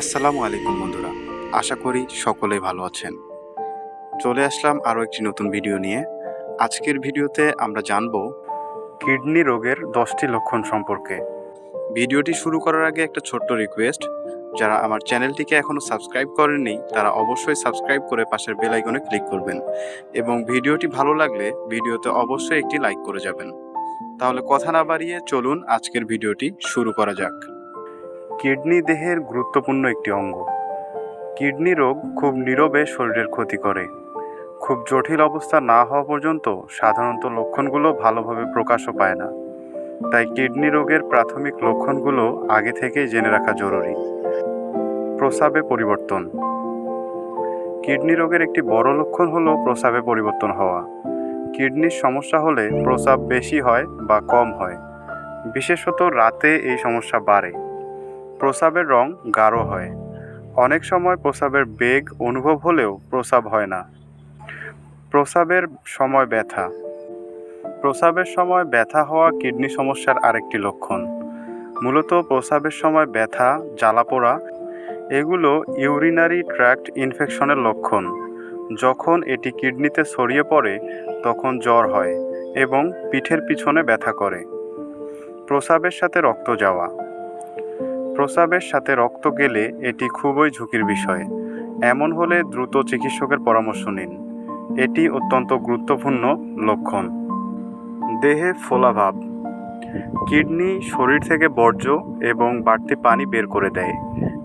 আসসালামু আলাইকুম বন্ধুরা। আশা করি সকলেই ভালো আছেন। চলে আসলাম আরও একটি নতুন ভিডিও নিয়ে। আজকের ভিডিওতে আমরা জানব কিডনি রোগের দশটি লক্ষণ সম্পর্কে। ভিডিওটি শুরু করার আগে একটা ছোট্ট রিকোয়েস্ট যারা আমার চ্যানেলটিকে এখনও সাবস্ক্রাইব করেননি, তারা অবশ্যই সাবস্ক্রাইব করে পাশের বেল আইকনে ক্লিক করবেন এবং ভিডিওটি ভালো লাগলে ভিডিওতে অবশ্যই একটি লাইক করে যাবেন। তাহলে কথা না বাড়িয়ে চলুন আজকের ভিডিওটি শুরু করা যাক। কিডনি দেহের গুরুত্বপূর্ণ একটি অঙ্গ। কিডনি রোগ খুব নীরবে শরীরের ক্ষতি করে। খুব জটিল অবস্থা না হওয়া পর্যন্ত সাধারণত লক্ষণগুলো ভালোভাবে প্রকাশও পায় না। তাই কিডনি রোগের প্রাথমিক লক্ষণগুলো আগে থেকেই জেনে রাখা জরুরি। প্রস্রাবে পরিবর্তন। কিডনি রোগের একটি বড় লক্ষণ হলো প্রস্রাবে পরিবর্তন হওয়া। কিডনির সমস্যা হলে প্রস্রাব বেশি হয় বা কম হয়। বিশেষত রাতে এই সমস্যা বাড়ে। প্রস্রাবের রং গাঢ় হয়। অনেক সময় প্রস্রাবের বেগ অনুভব হলেও প্রস্রাব হয় না। প্রস্রাবের সময় ব্যথা। প্রস্রাবের সময় ব্যথা হওয়া কিডনি সমস্যার আরেকটি লক্ষণ। মূলত প্রস্রাবের সময় ব্যথা, জ্বালাপোড়া, এগুলো ইউরিনারি ট্র্যাক্ট ইনফেকশনের লক্ষণ। যখন এটি কিডনিতে ছড়িয়ে পড়ে, তখন জ্বর হয় এবং পিঠের পিছনে ব্যথা করে। প্রস্রাবের সাথে রক্ত যাওয়া। প্রস্রাবের সাথে রক্ত গেলে এটি খুবই ঝুঁকির বিষয়। এমন হলে দ্রুত চিকিৎসকের পরামর্শ নিন। এটি অত্যন্ত গুরুত্বপূর্ণ লক্ষণ। দেহে ফোলাভাব কিডনি শরীর থেকে বর্জ্য এবং বাড়তি পানি বের করে দেয়।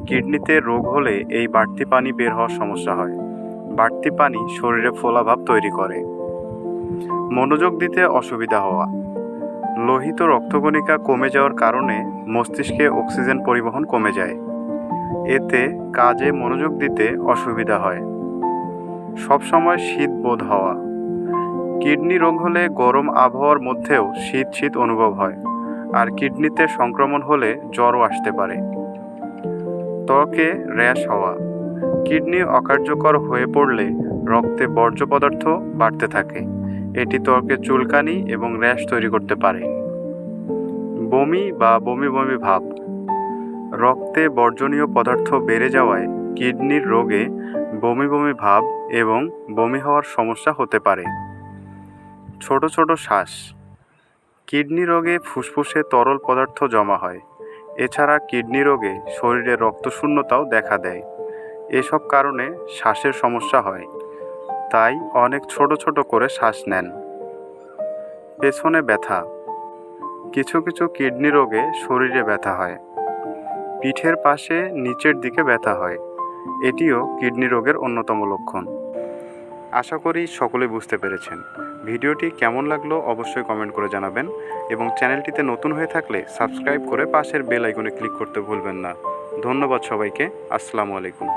কিডনিতে রোগ হলে এই বাড়তি পানি বের হওয়ার সমস্যা হয়। বাড়তি পানি শরীরে ফোলাভাব তৈরি করে। মনোযোগ দিতে অসুবিধা হওয়া। লোহিত রক্তকণিকা কমে যাওয়ার কারণে মস্তিষ্কে অক্সিজেন পরিবহন কমে যায়। এতে কাজে মনোযোগ দিতে অসুবিধা হয়। সবসময় শীত বোধ হওয়া। কিডনি রোগ হলে গরম আবহাওয়ার মধ্যেও শীত শীত অনুভব হয়, আর কিডনিতে সংক্রমণ হলে জ্বরও আসতে পারে। ত্বকে র্যাশ হওয়া। কিডনি অকার্যকর হয়ে পড়লে রক্তে বর্জ্য পদার্থ বাড়তে থাকে। এটি ত্বকে চুলকানি এবং র্যাশ তৈরি করতে পারে। বমি বা বমি বমি ভাব। রক্তে বর্জনীয় পদার্থ বেড়ে যাওয়ায় কিডনির রোগে বমি বমি ভাব এবং বমি হওয়ার সমস্যা হতে পারে। ছোট ছোট শ্বাস। কিডনি রোগে ফুসফুসে তরল পদার্থ জমা হয়। এছাড়া কিডনি রোগে শরীরে রক্তশূন্যতাও দেখা দেয়। এসব কারণে শ্বাসের সমস্যা হয়। তাই অনেক ছোট ছোট করে শ্বাস নেন। পেছনে ব্যথা। কিছু কিছু কিডনি রোগে শরীরে ব্যথা হয়। পিঠের পাশে নিচের দিকে ব্যথা হয়। এটিও কিডনি রোগের অন্যতম লক্ষণ। আশা করি সকলে বুঝতে পেরেছেন। ভিডিওটি কেমন লাগল অবশ্যই কমেন্ট করে জানাবেন এবং চ্যানেলটিতে নতুন হয়ে থাকলে সাবস্ক্রাইব করে পাশের বেল আইকনে ক্লিক করতে ভুলবেন না। ধন্যবাদ সবাইকে। আসসালামু আলাইকুম।